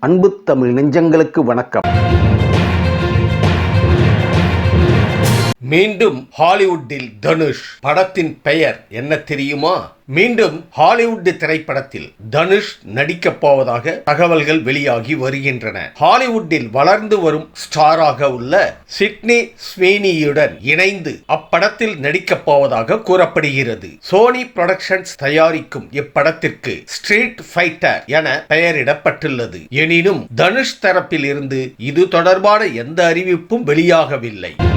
அன்பு தமிழ் நெஞ்சங்களுக்கு வணக்கம். மீண்டும் ஹாலிவுட்டில் தனுஷ் படத்தின் பெயர் என்ன தெரியுமா? மீண்டும் ஹாலிவுட் திரைப்படத்தில் தனுஷ் நடிக்கப் போவதாக தகவல்கள் வெளியாகி வருகின்றன. ஹாலிவுட்டில் வளர்ந்து வரும் ஸ்டாராக உள்ள சிட்னி ஸ்வீனியுடன் இணைந்து அப்படத்தில் நடிக்கப் போவதாக கூறப்படுகிறது. சோனி புரொடக்ஷன்ஸ் தயாரிக்கும் இப்படத்திற்கு ஸ்ட்ரீட் ஃபைட்டர் என பெயரிடப்பட்டுள்ளது. எனினும் தனுஷ் தரப்பில் இருந்து இது தொடர்பான எந்த அறிவிப்பும் வெளியாகவில்லை.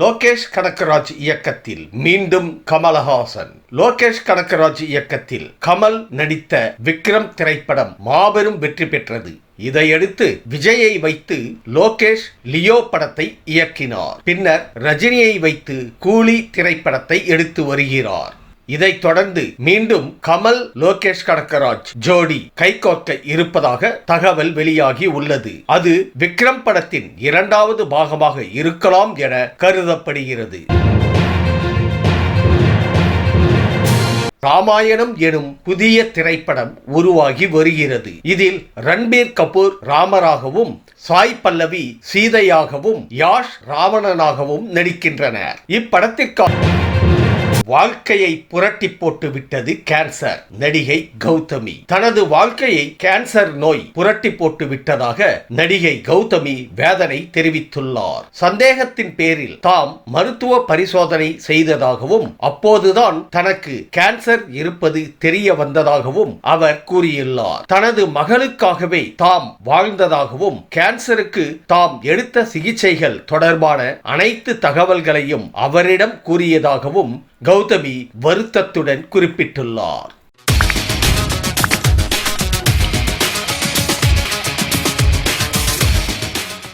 லோகேஷ் கனகராஜ் இயக்கத்தில் மீண்டும் கமலஹாசன். லோகேஷ் கனகராஜ் இயக்கத்தில் கமல் நடித்த விக்ரம் திரைப்படம் மாபெரும் வெற்றி பெற்றது. இதையடுத்து விஜயை வைத்து லோகேஷ் லியோ படத்தை இயக்கினார். பின்னர் ரஜினியை வைத்து கூலி திரைப்படத்தை எடுத்து வருகிறார். இதைத் தொடர்ந்து மீண்டும் கமல் லோகேஷ் கனகராஜ் ஜோடி கைகோர்க்க இருப்பதாக தகவல் வெளியாகி உள்ளது. அது விக்ரம் படத்தின் இரண்டாவது பாகமாக இருக்கலாம் என கருதப்படுகிறது. ராமாயணம் எனும் புதிய திரைப்படம் உருவாகி வருகிறது. இதில் ரன்பீர் கபூர் ராமராகவும் சாய் பல்லவி சீதையாகவும் யாஷ் ராவணனாகவும் நடிக்கின்றனர். இப்படத்திற்காக வாழ்க்கையை புரட்டி போட்டு விட்டது கேன்சர். நடிகை கௌதமி. தனது வாழ்க்கையை கேன்சர் நோய் புரட்டி போட்டு விட்டதாக நடிகை கௌதமி வேதனை தெரிவித்துள்ளார். சந்தேகத்தின் பேரில் தாம் மருத்துவ பரிசோதனை செய்ததாகவும் அப்போதுதான் தனக்கு கேன்சர் இருப்பது தெரிய வந்ததாகவும் அவர் கூறியுள்ளார். தனது மகளுக்காகவே தாம் வாழ்ந்ததாகவும் கேன்சருக்கு தாம் எடுத்த சிகிச்சைகள் தொடர்பான அனைத்து தகவல்களையும் அவரிடம் கூறியதாகவும் கௌதமி வருத்தத்துடன் குறிப்பிட்டுள்ளார்.